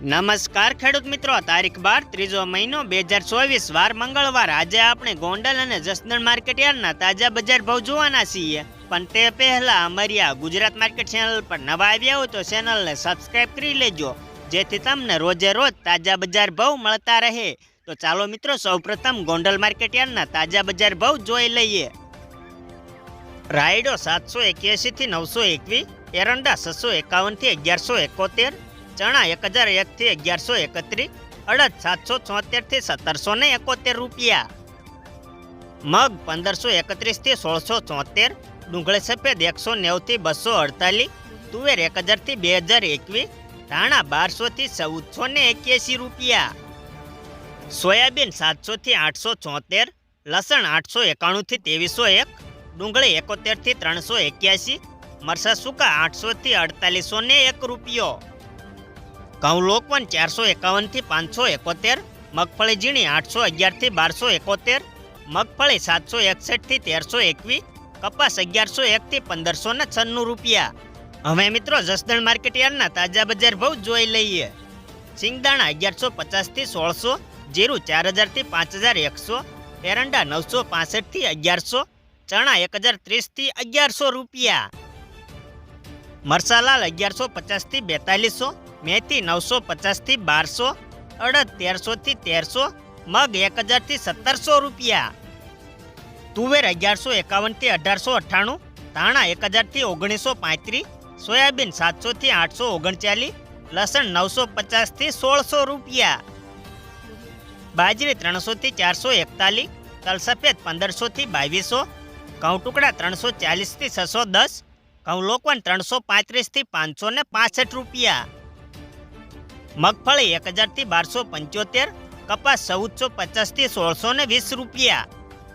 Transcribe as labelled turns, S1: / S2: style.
S1: નમસ્કાર ખેડૂત મિત્રો. તારીખ બાર, ત્રીજો મહિનો, બે હજાર ચોવીસ, વાર મંગળવાર. આજે આપણે ગોંડલ અને જસદણ માર્કેટ યાર્ડના તાજા બજાર ભાવ જોવાના છીએ. પણ તે પહેલા અમારી આ ગુજરાત માર્કેટ ચેનલ પર નવા આવ્યા હોય તો ચેનલને સબસ્ક્રાઈબ કરી લેજો. જેથી તમને રોજે રોજ તાજા બજાર ભાવ મળતા રહે. તો ચાલો મિત્રો, સૌપ્રથમ ગોંડલ માર્કેટ યાર્ડના તાજા બજાર ભાવ જોઈ લઈએ. રાયડો સાતસો એક્યાસી થી નવસો એકવીસ, એરંડા છસો એકાવનથી અગિયારસો એકોતેર ચણા એક હજાર એકથી અગિયારસો એકત્રીસ, અડદ સાતસો છોતેરથી સત્તરસો ને એકોતેર રૂપિયા. મગ પંદરસો એકત્રીસથી સોળસો ચોતેર ડુંગળી સફેદ એકસો નેવથી બસો અડતાલીસ, તુવેર એક હજારથી બે હજાર એકવીસ, ધાણા બારસોથી ચૌદસો ને એક્યાસી રૂપિયા. સોયાબીન સાતસોથી આઠસો ચોતેર લસણ આઠસો એકાણુંથી ત્રેવીસો એક, ડુંગળી એકોતેરથી ત્રણસો એક્યાસી, મરસા સૂકા આઠસોથી અડતાલીસો ને એક રૂપિયો. ઘઉં લોકવન ચારસો એકાવનથી પાંચસો એકોતેર, મગફળી ઝીણી આઠસો અગિયારથી બારસો એકોતેર, મગફળી સાતસો એકસઠથી તેરસો એકવીસ, કપાસ અગિયારસો એકથી પંદરસો ને છન્નું રૂપિયા. હવે મિત્રો જસદણ માર્કેટ યાર્ડના તાજા બજાર ભાવ જોઈ લઈએ. સિંગદાણા અગિયારસો પચાસથી સોળસો, જીરું ચાર હજારથી પાંચ હજાર એકસો, એરંડા નવસો પાસઠથી અગિયારસો, ચણા એક હજાર ત્રીસથી અગિયારસો રૂપિયા. મરસાલાલ અગિયારસો પચાસથી બેતાલીસો મેથી નવસો પચાસથી બારસો, અડદ તેરસોથી તેરસો, મગ એક હજારથી સત્તરસો રૂપિયા. તુવેર અગિયારસો એકાવનથી અઢારસો અઠ્ઠાણું, ધાણા એક હજારથી ઓગણીસો પાંત્રીસ, સોયાબીન સાતસોથી આઠસો ઓગણચાલીસ, લસણ નવસો પચાસથી સોળસો રૂપિયા. બાજરી ત્રણસોથી ચારસો એકતાલીસ, તલસફેદ પંદરસોથી બાવીસો, ઘઉં ટુકડા ત્રણસો ચાલીસથી છસો દસ, ઘઉં લોકવન ત્રણસો પાંત્રીસથી પાંચસો ને રૂપિયા. મગફળી એક હજારથી બારસો પંચોતેર કપાસ ચૌદસો પચાસથી સોળસો વીસ રૂપિયા.